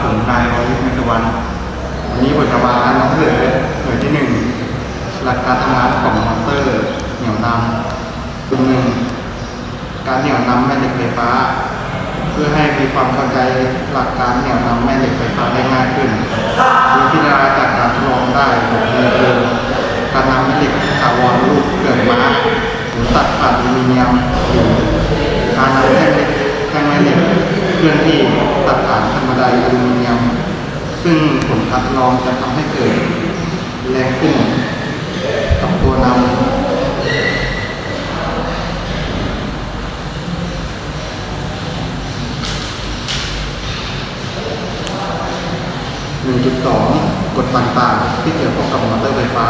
ผมนายวรยุทธ์มิตรวันวันนี้บทจะมานำเสนอหน่วยที่หนึ่งหลักการทำงานของมอเตอร์เหนี่ยวนำตัวหนึ่งการเหนี่ยวนำแม่เหล็กไฟฟ้า เพื่อให้มีความเข้าใจหลักการเหนี่ยวนำแม่เหล็กไฟฟ้าได้ง่ายขึ้นโดยพิจารณาจากการทดลองได้ของเรือการนำแม่เหล็กถาวรรูปเกิดมาหรือตัดผ่านอลูมิเนียมหรือการนำแท่งเหล็กแท่งแม่เหล็ก ลื่อนที่ตัดผ่านขั้นบันไดอลูมิเนียม ซึ่งผลการทดลองจะทำให้เกิดแรงขึ้นกับตัวนำ1.2กฎต่างๆ ที่เกี่ยวข้องกับมอเตอร์ไฟฟ้า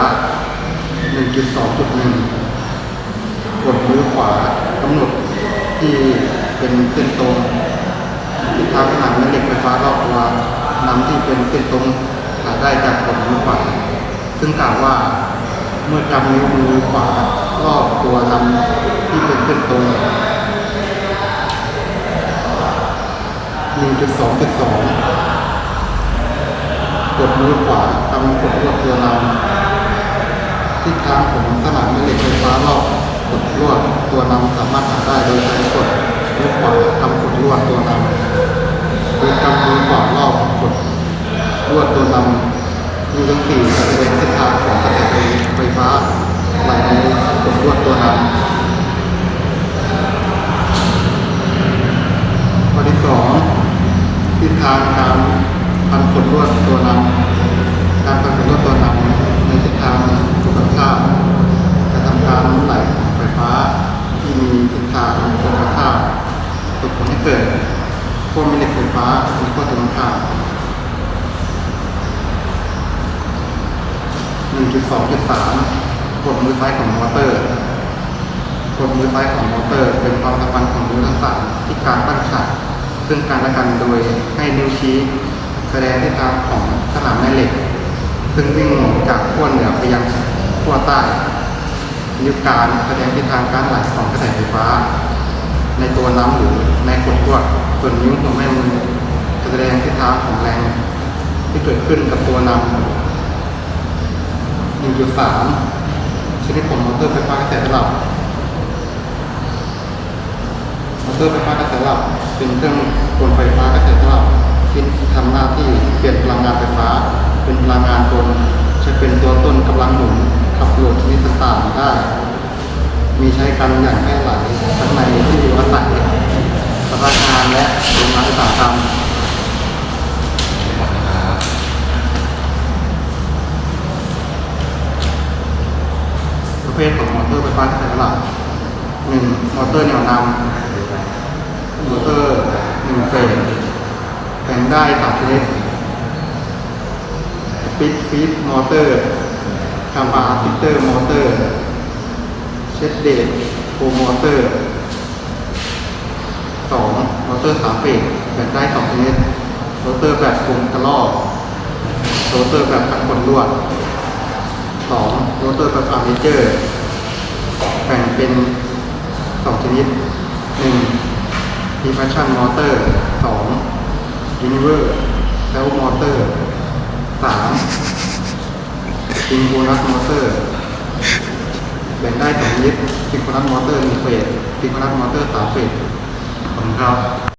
1.2.1 กดมือขวากำหนดที่เป็นเส้นตรง ทิศทางขนาดแม่เหล็กไฟฟ้ารอบตัวนำที่เป็นเส้นตรงหาได้จากกดมือขวาซึ่งกล่าวว่าเมื่อกำนิ้วมือขวารอบตัวนำที่เป็นเส้นตรง1.2.2กดมือขวากำกดรวดตัวนำทิศทางของสนามแม่เหล็กไฟฟ้ารอบกดรวดตัวนำสามารถหาได้โดยใช้กด มือขวากำกดรวดตัวนำโดยกำมือขวารอบกดรวดตัวนำมีทั้งสี่แสดงเส้นทางของกระแสไฟฟ้าไหลในกดรวดตัวนำข้อที่สองทิศทางการพันขดลวดตัวนำการพันขดลวดตัวนำในทิศทางตรงกันข้ามจะทำการไหลของไฟฟ้าที่มีทิศทางตรงกันข้ามส่งผลให้เกิดขั้วแม่เหล็กไฟฟ้าเป็นขั้วตรงกันข้าม 1.2.3 กดมือซ้ายของมอเตอร์ กดมือซ้ายของมอเตอร์ เป็นความสัมพันธ์ของนิ้วทั้งสามที่การตั้งฉากซึ่งกันและกันโดยให้นิ้วชี้ แสดงทิศทางของสนามแม่เหล็ก ซึ่งวิ่งจากขั้วเหนือไปยังขั้วใต้นิ้วกลางแสดงทิศทางการไหลของกระแสไฟฟ้า ในตัวน้ำหรือในกดลวดส่วนนิ้วหัวแม่มือแสดงทิศทางของแรงที่เกิดขึ้นกับตัวนำ 1.3ชนิดของมอเตอร์ไฟฟ้ากระแสสลับมอเตอร์ไฟฟ้ากระแสสลับ เป็นเครื่องกลไฟฟ้ากระแสสลับที่ทำหน้าที่เปลี่ยนพลังงานไฟฟ้า เป็นพลังงานกลใช้เป็นตัวต้นกำลังหมุนขับโหลดชนิดต่างๆได้ มีใช้กันอย่างแพร่หลายทั้งในที่อยู่อาศัยสำนักานและโรงงานอุตสาหกรรม ประเภทของมอเตอร์ไฟฟ้ากระแสสลับหนึ่งมอเตอร์เหนี่ยวนำมอเตอร์หนึ่งเฟสแบ่งได้สามชนิดปิดฟีดมอเตอร์คาร์บาฟิเตอร์มอเตอร์ เช็ดเดตโฟมอเตอร์สองมอเตอร์สามเฟสแบ่งได้สองชนิดมอเตอร์แบบกลมกระลอกมอเตอร์แบบพันคนลวด สองโรเตอร์แบบอาร์เมเจอร์แบ่งเป็นสองชนิดหนึ่งดีฟัชชั่นมอเตอร์สองยูนิเวอร์เซลมอเตอร์สามซิงโครนัสมอเตอร์แบ่งได้สองชนิดซิงโครนัสมอเตอร์หนึ่งเฟสซิงโครนัสมอเตอร์สามเฟสขอบคุณครับ